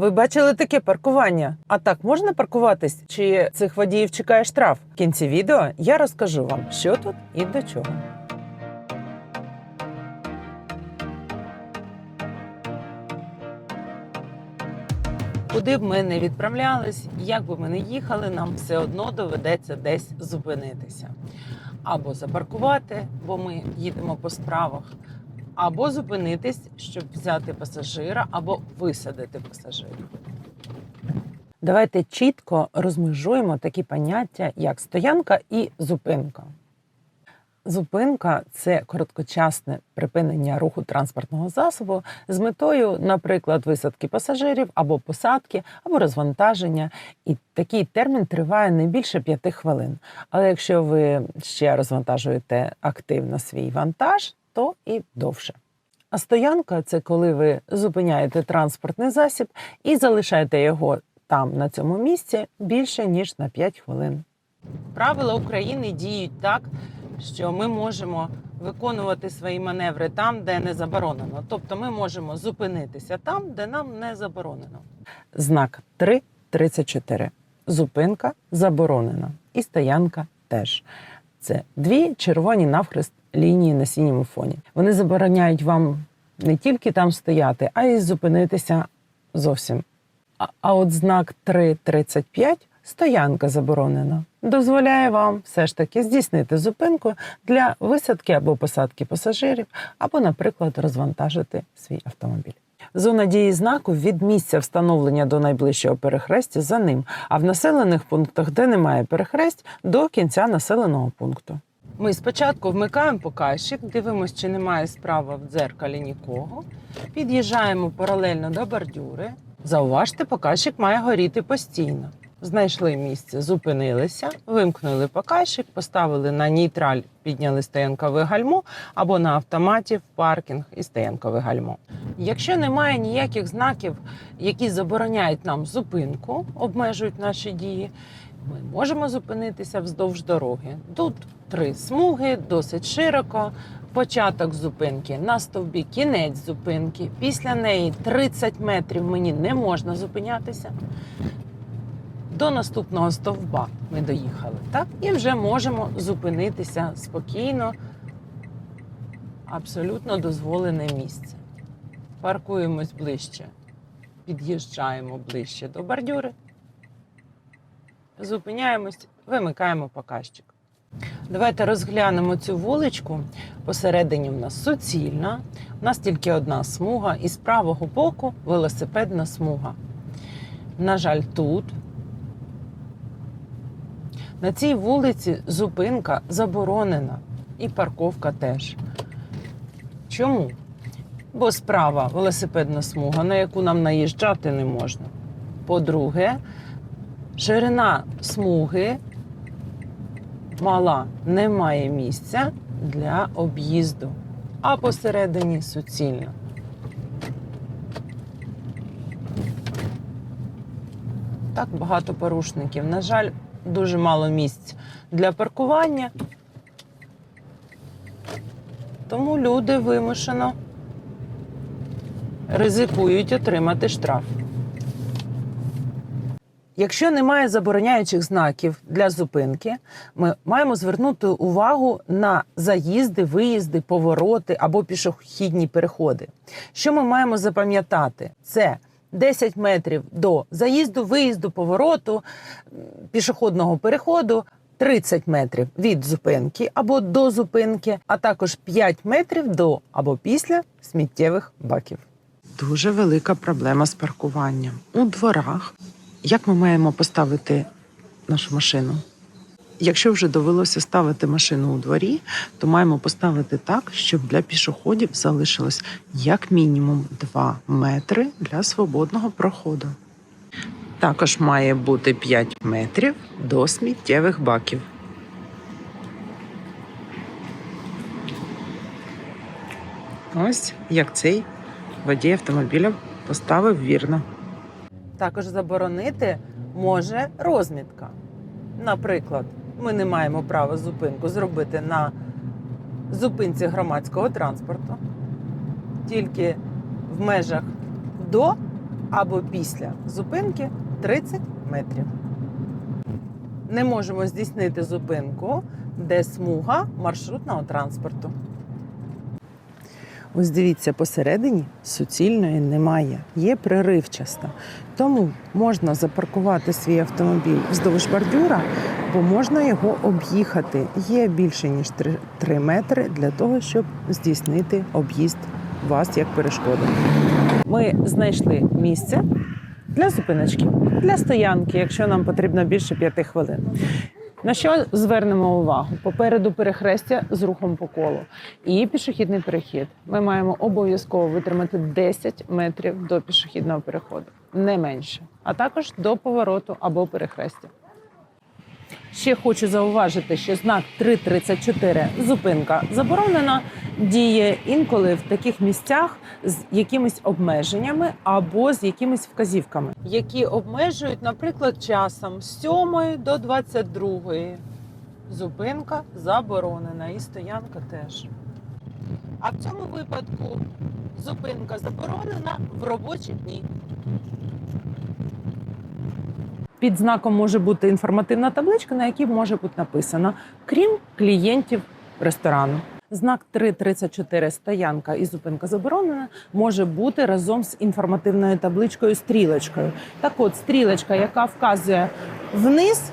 Ви бачили таке паркування? А так можна паркуватись? Чи цих водіїв чекає штраф? В кінці відео я розкажу вам, що тут і до чого. Куди б ми не відправлялись, як би ми не їхали, нам все одно доведеться десь зупинитися. Або запаркувати, бо ми їдемо по справах, або зупинитись, щоб взяти пасажира, або висадити пасажира. Давайте чітко розмежуємо такі поняття, як стоянка і зупинка. Зупинка це короткочасне припинення руху транспортного засобу з метою, наприклад, висадки пасажирів або посадки, або розвантаження. І такий термін триває не більше п'яти хвилин. Але якщо ви ще розвантажуєте активно свій вантаж, то і довше. А стоянка це коли ви зупиняєте транспортний засіб і залишаєте його там, на цьому місці, більше ніж на 5 хвилин. Правила України діють так, що ми можемо виконувати свої маневри там, де не заборонено. Тобто ми можемо зупинитися там, де нам не заборонено. Знак 3.34. Зупинка заборонена. І стоянка теж. Це дві червоні навхрест лінії на синьому фоні. Вони забороняють вам не тільки там стояти, а й зупинитися зовсім. А, а от знак 3.35 стоянка заборонена. Дозволяє вам все ж таки здійснити зупинку для висадки або посадки пасажирів, або, наприклад, розвантажити свій автомобіль. Зона дії знаку від місця встановлення до найближчого перехрестя за ним, а в населених пунктах, де немає перехресть, до кінця населеного пункту. Ми спочатку вмикаємо показчик, дивимося, чи немає справа в дзеркалі нікого. Під'їжджаємо паралельно до бордюри. Зауважте, показчик має горіти постійно. Знайшли місце, зупинилися, вимкнули показчик, поставили на нейтраль, підняли стоянкове гальмо або на автоматі в паркінг і стоянкове гальмо. Якщо немає ніяких знаків, які забороняють нам зупинку, обмежують наші дії, ми можемо зупинитися вздовж дороги. Тут три смуги, досить широко. Початок зупинки на стовбі, кінець зупинки. Після неї 30 метрів мені не можна зупинятися. До наступного стовба ми доїхали, так? І вже можемо зупинитися спокійно, абсолютно дозволене місце. Паркуємось ближче, під'їжджаємо ближче до бордюри, зупиняємось, вимикаємо показчик. Давайте розглянемо цю вуличку. Посередині в нас суцільна. У нас тільки одна смуга, і з правого боку велосипедна смуга. На жаль, тут на цій вулиці зупинка заборонена і парковка теж. Чому? Бо справа велосипедна смуга, на яку нам наїжджати не можна. По-друге, ширина смуги мала, немає місця для об'їзду, а посередині суцільна. Так багато порушників. На жаль, дуже мало місць для паркування. Тому люди вимушено ризикують отримати штраф. Якщо немає забороняючих знаків для зупинки, ми маємо звернути увагу на заїзди, виїзди, повороти або пішохідні переходи. Що ми маємо запам'ятати? Це 10 метрів до заїзду, виїзду, повороту, пішохідного переходу. 30 метрів від зупинки або до зупинки, а також 5 метрів до або після сміттєвих баків. Дуже велика проблема з паркуванням у дворах. Як ми маємо поставити нашу машину? Якщо вже довелося ставити машину у дворі, то маємо поставити так, щоб для пішоходів залишилось як мінімум 2 метри для свободного проходу. Також має бути 5 метрів до сміттєвих баків. Ось як цей водій автомобіля поставив вірно. Також заборонити може розмітка. Наприклад, ми не маємо права зупинку зробити на зупинці громадського транспорту, тільки в межах до або після зупинки 30 метрів. Не можемо здійснити зупинку, де смуга маршрутного транспорту. Ось дивіться, посередині суцільної немає, є приривчаста. Тому можна запаркувати свій автомобіль вздовж бордюра, бо можна його об'їхати. Є більше ніж 3, 3 метри для того, щоб здійснити об'їзд вас як перешкоду. Ми знайшли місце для зупиночки, для стоянки, якщо нам потрібно більше 5 хвилин. На що звернемо увагу? Попереду перехрестя з рухом по колу і пішохідний перехід. Ми маємо обов'язково витримати 10 метрів до пішохідного переходу, не менше, а також до повороту або перехрестя. Ще хочу зауважити, що знак 334 зупинка заборонена діє інколи в таких місцях з якимись обмеженнями або з якимись вказівками, які обмежують, наприклад, часом з 7 до 22. Зупинка заборонена і стоянка теж. А в цьому випадку зупинка заборонена в робочі дні. Під знаком може бути інформативна табличка, на якій може бути написано крім клієнтів ресторану. Знак 334 стоянка і зупинка заборонена може бути разом з інформативною табличкою стрілочкою. Так от, стрілочка, яка вказує вниз,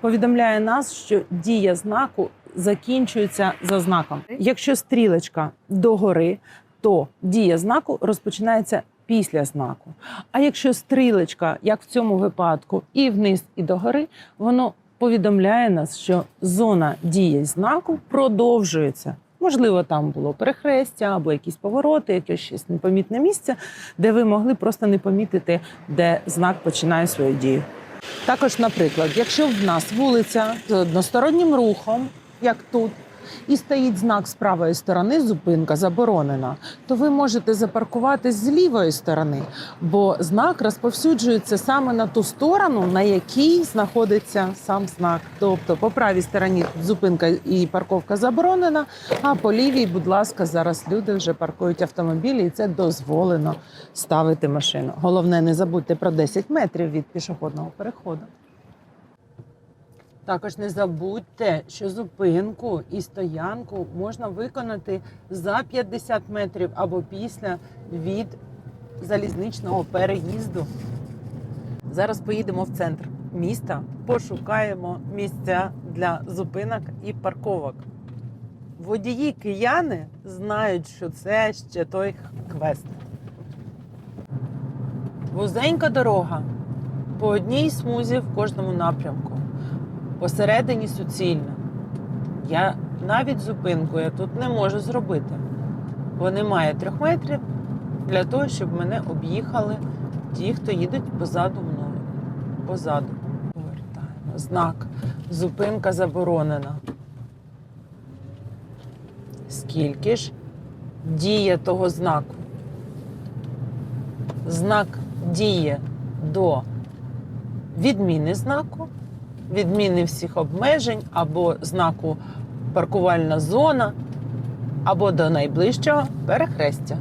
повідомляє нас, що дія знаку закінчується за знаком. Якщо стрілочка догори, то дія знаку розпочинається після знаку. А якщо стрілочка, як в цьому випадку, і вниз, і догори, воно повідомляє нас, що зона дії знаку продовжується. Можливо, там було перехрестя або якісь повороти, якесь щось непомітне місце, де ви могли просто не помітити, де знак починає свою дію. Також, наприклад, якщо в нас вулиця з одностороннім рухом, як тут, і стоїть знак з правої сторони, зупинка заборонена, то ви можете запаркуватись з лівої сторони, бо знак розповсюджується саме на ту сторону, на якій знаходиться сам знак. Тобто по правій стороні зупинка і парковка заборонена, а по лівій, будь ласка, зараз люди вже паркують автомобілі, і це дозволено ставити машину. Головне, не забудьте про 10 метрів від пішохідного переходу. Також не забудьте, що зупинку і стоянку можна виконати за 50 метрів або після від залізничного переїзду. Зараз поїдемо в центр міста, пошукаємо місця для зупинок і парковок. Водії кияни знають, що це ще той квест. Вузенька дорога по одній смузі в кожному напрямку посередині суцільна. Я навіть зупинку я тут не можу зробити, бо немає трьох метрів для того, щоб мене об'їхали ті, хто їдуть позаду мною. Позаду. Повертаємо. Знак. Зупинка заборонена. Скільки ж діє того знаку? Знак діє до відміни знаку відміни всіх обмежень або знаку паркувальна зона, або до найближчого перехрестя.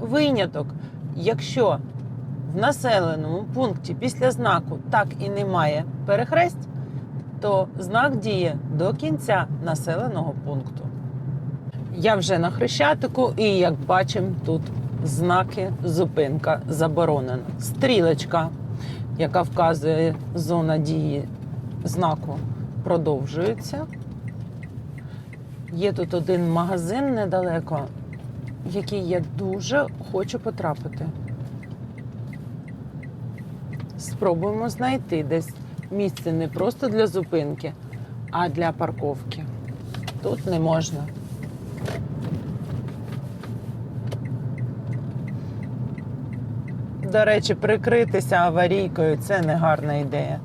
Виняток, якщо в населеному пункті після знаку так і немає перехресть, то знак діє до кінця населеного пункту. Я вже на хрещатику, і як бачимо, тут знаки зупинка заборонена. Стрілочка, яка вказує зона дії знаку продовжується. Є тут один магазин недалеко, в який я дуже хочу потрапити. Спробуємо знайти десь місце не просто для зупинки, а для парковки. Тут не можна. До речі, прикритися аварійкою це не гарна ідея.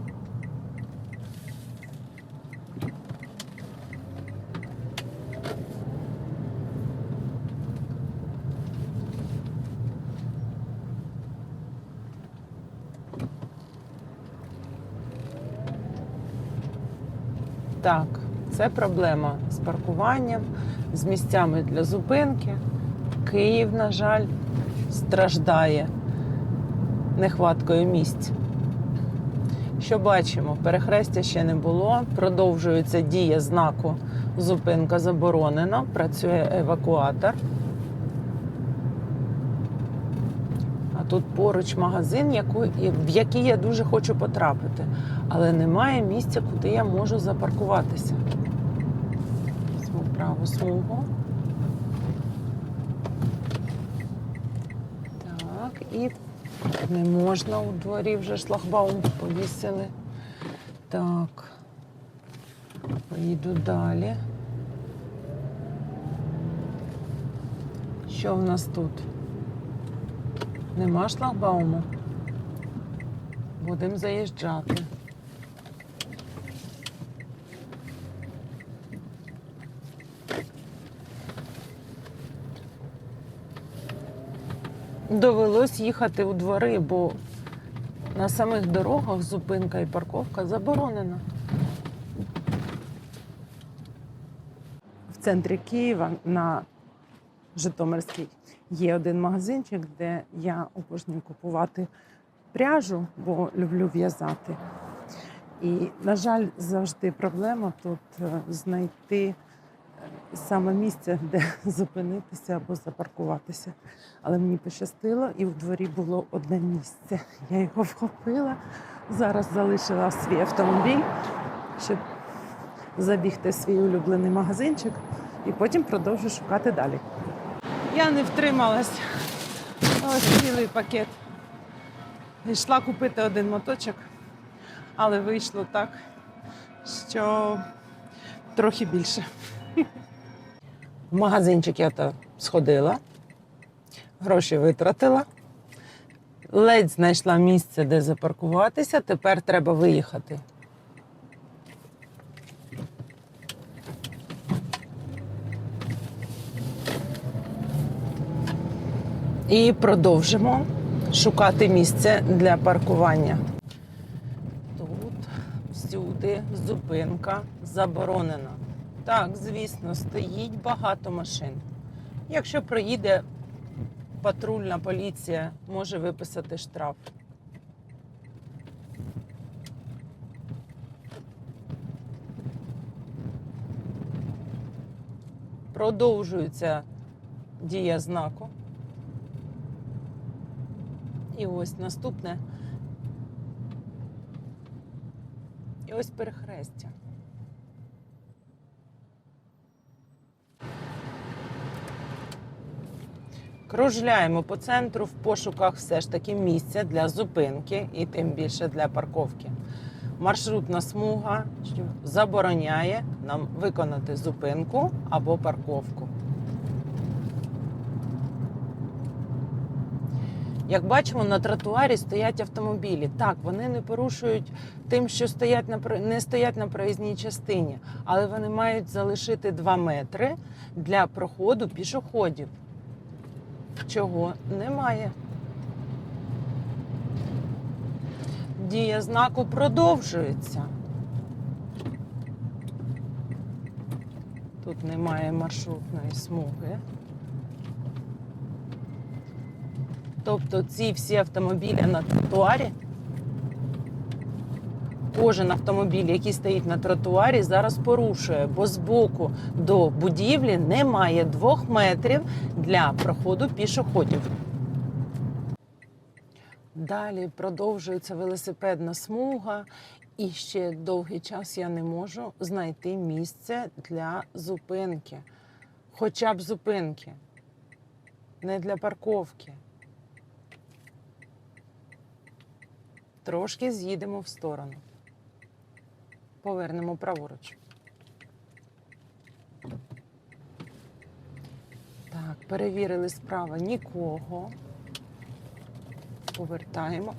Так, це проблема з паркуванням, з місцями для зупинки. Київ, на жаль, страждає нехваткою місць. Що бачимо? Перехрестя ще не було. Продовжується дія знаку зупинка заборонена. Працює евакуатор. А тут поруч магазин, в який я дуже хочу потрапити. Але немає місця, куди я можу запаркуватися. Візьму праву смугу. Так, і не можна у дворі вже шлагбаум повісили. Так. Поїду далі. Що в нас тут? Нема шлагбауму. Будемо заїжджати. Довелось їхати у двори, бо на самих дорогах зупинка і парковка заборонена. В центрі Києва на Житомирській є один магазинчик, де я обожнюю купувати пряжу, бо люблю в'язати. І, на жаль, завжди проблема тут е, знайти е, саме місце, де зупинитися або запаркуватися. Але мені пощастило, і в дворі було одне місце. Я його вхопила. Зараз залишила свій автомобіль, щоб забігти в свій улюблений магазинчик і потім продовжу шукати далі. Я не втрималась. Ось цілий пакет. Йшла купити один моточок, але вийшло так, що трохи більше. В магазинчик я то сходила, гроші витратила, ледь знайшла місце, де запаркуватися. Тепер треба виїхати. І продовжимо шукати місце для паркування. Тут всюди зупинка заборонена. Так, звісно, стоїть багато машин. Якщо проїде патрульна поліція, може виписати штраф. Продовжується дія знаку. І ось наступне. І ось перехрестя. Кружляємо по центру в пошуках все ж таки місця для зупинки і тим більше для парковки. Маршрутна смуга забороняє нам виконати зупинку або парковку. Як бачимо, на тротуарі стоять автомобілі. Так, вони не порушують тим, що стоять на не стоять на проїзній частині, але вони мають залишити 2 метри для проходу пішоходів. Чого немає. Дія знаку продовжується. Тут немає маршрутної смуги. Тобто ці всі автомобілі на тротуарі, кожен автомобіль, який стоїть на тротуарі, зараз порушує, бо з боку до будівлі немає двох метрів для проходу пішоходів. Далі продовжується велосипедна смуга, і ще довгий час я не можу знайти місце для зупинки. Хоча б зупинки, не для парковки. Трошки з'їдемо в сторону. Повернемо праворуч. Так, перевірили справа нікого. Повертаємо.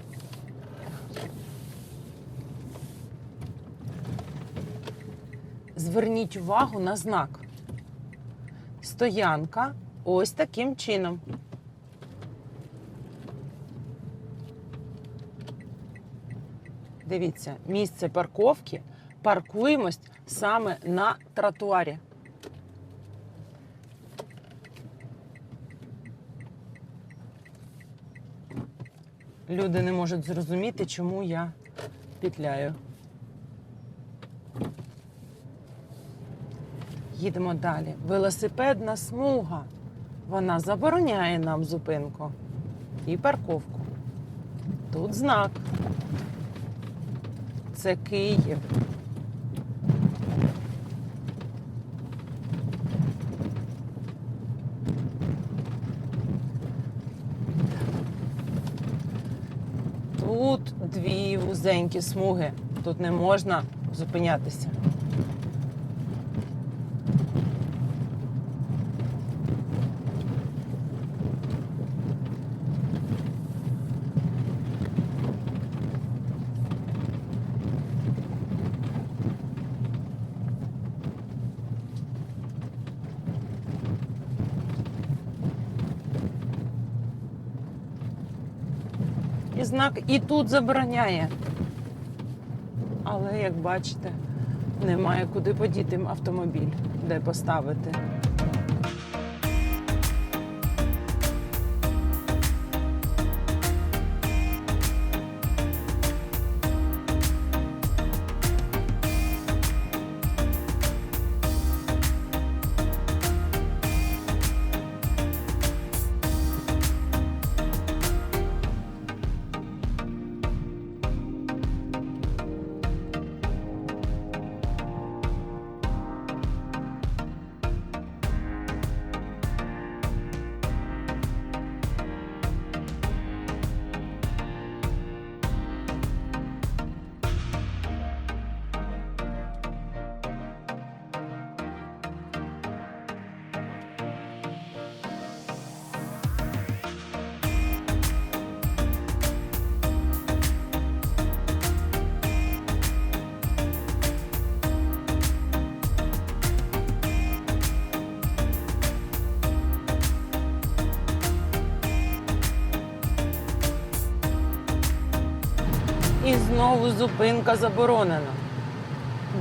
Зверніть увагу на знак. Стоянка ось таким чином. Дивіться, місце парковки. Паркуємось саме на тротуарі. Люди не можуть зрозуміти, чому я петляю. Їдемо далі. Велосипедна смуга. Вона забороняє нам зупинку і парковку. Тут знак. Це Київ. Тут дві вузенькі смуги. Тут не можна зупинятися. І знак і тут забороняє. Але, як бачите, немає куди подіти автомобіль, де поставити. Знову зупинка заборонена.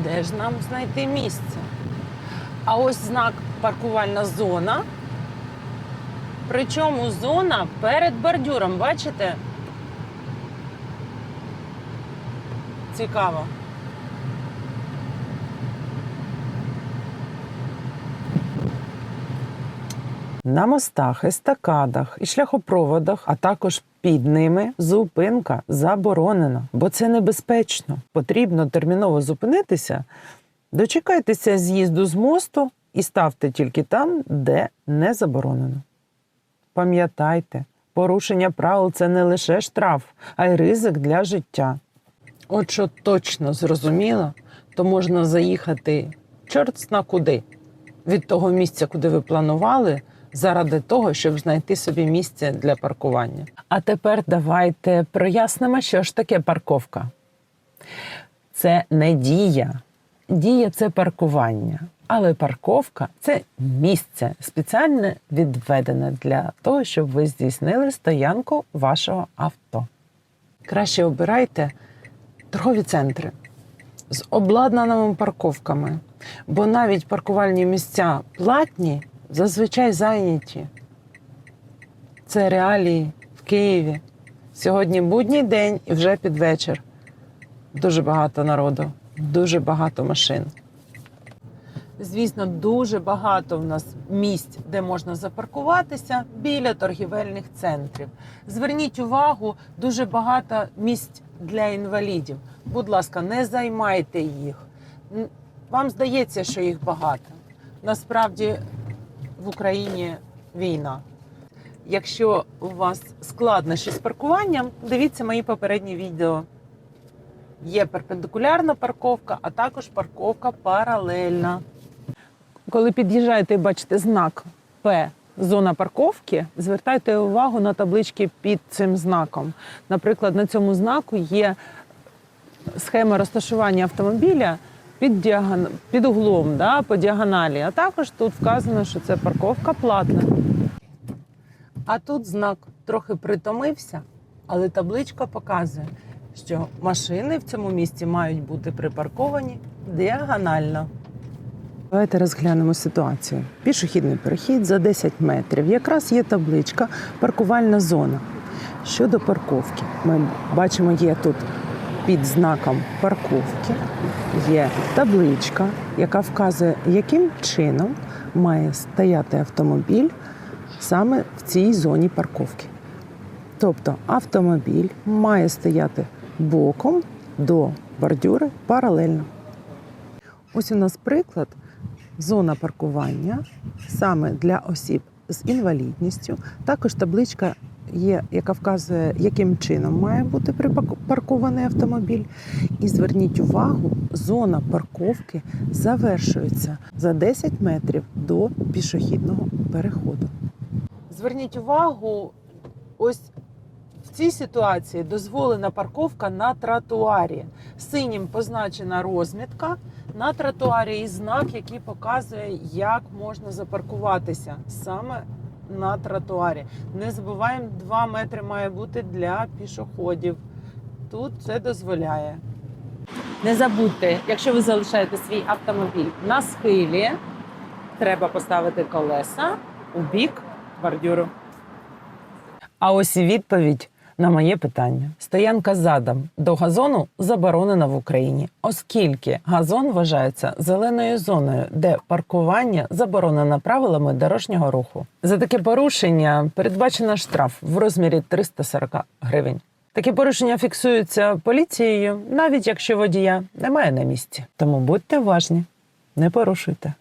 Де ж нам знайти місце? А ось знак паркувальна зона. Причому зона перед бордюром, бачите? Цікаво. На мостах, естакадах і шляхопроводах, а також під ними зупинка заборонена, бо це небезпечно. Потрібно терміново зупинитися, дочекайтеся з'їзду з мосту і ставте тільки там, де не заборонено. Пам'ятайте, порушення правил це не лише штраф, а й ризик для життя. От що точно зрозуміло, то можна заїхати чорт зна куди від того місця, куди ви планували, заради того, щоб знайти собі місце для паркування. А тепер давайте прояснимо, що ж таке парковка. Це не дія. Дія це паркування. Але парковка це місце спеціально відведене для того, щоб ви здійснили стоянку вашого авто. Краще обирайте торгові центри з обладнаними парковками, бо навіть паркувальні місця платні зазвичай зайняті. Це реалії в Києві. Сьогодні будній день і вже під вечір. Дуже багато народу, дуже багато машин. Звісно, дуже багато в нас місць, де можна запаркуватися біля торгівельних центрів. Зверніть увагу, дуже багато місць для інвалідів. Будь ласка, не займайте їх. Вам здається, що їх багато. Насправді в Україні війна. Якщо у вас складнощі з паркуванням, дивіться мої попередні відео. Є перпендикулярна парковка, а також парковка паралельна. Коли під'їжджаєте і бачите знак П зона парковки, звертайте увагу на таблички під цим знаком. Наприклад, на цьому знаку є схема розташування автомобіля під, діагон... під углом, да, по діагоналі. А також тут вказано, що це парковка платна. А тут знак трохи притомився, але табличка показує, що машини в цьому місці мають бути припарковані діагонально. Давайте розглянемо ситуацію. Пішохідний перехід за 10 метрів. Якраз є табличка паркувальна зона. Щодо парковки, ми бачимо, є тут під знаком парковки є табличка, яка вказує, яким чином має стояти автомобіль саме в цій зоні парковки. Тобто автомобіль має стояти боком до бордюри паралельно. Ось у нас приклад зона паркування саме для осіб з інвалідністю. Також табличка є, яка вказує, яким чином має бути припаркований автомобіль. І зверніть увагу, зона парковки завершується за 10 метрів до пішохідного переходу. Зверніть увагу, ось в цій ситуації дозволена парковка на тротуарі. Синім позначена розмітка на тротуарі і знак, який показує, як можна запаркуватися саме на тротуарі. Не забуваємо, 2 метри має бути для пішоходів. Тут це дозволяє. Не забудьте, якщо ви залишаєте свій автомобіль на схилі, треба поставити колеса у бік бордюру. А ось відповідь на моє питання. Стоянка задом до газону заборонена в Україні, оскільки газон вважається зеленою зоною, де паркування заборонено правилами дорожнього руху. За таке порушення передбачено штраф в розмірі 340 гривень. Такі порушення фіксуються поліцією, навіть якщо водія немає на місці. Тому будьте уважні, не порушуйте.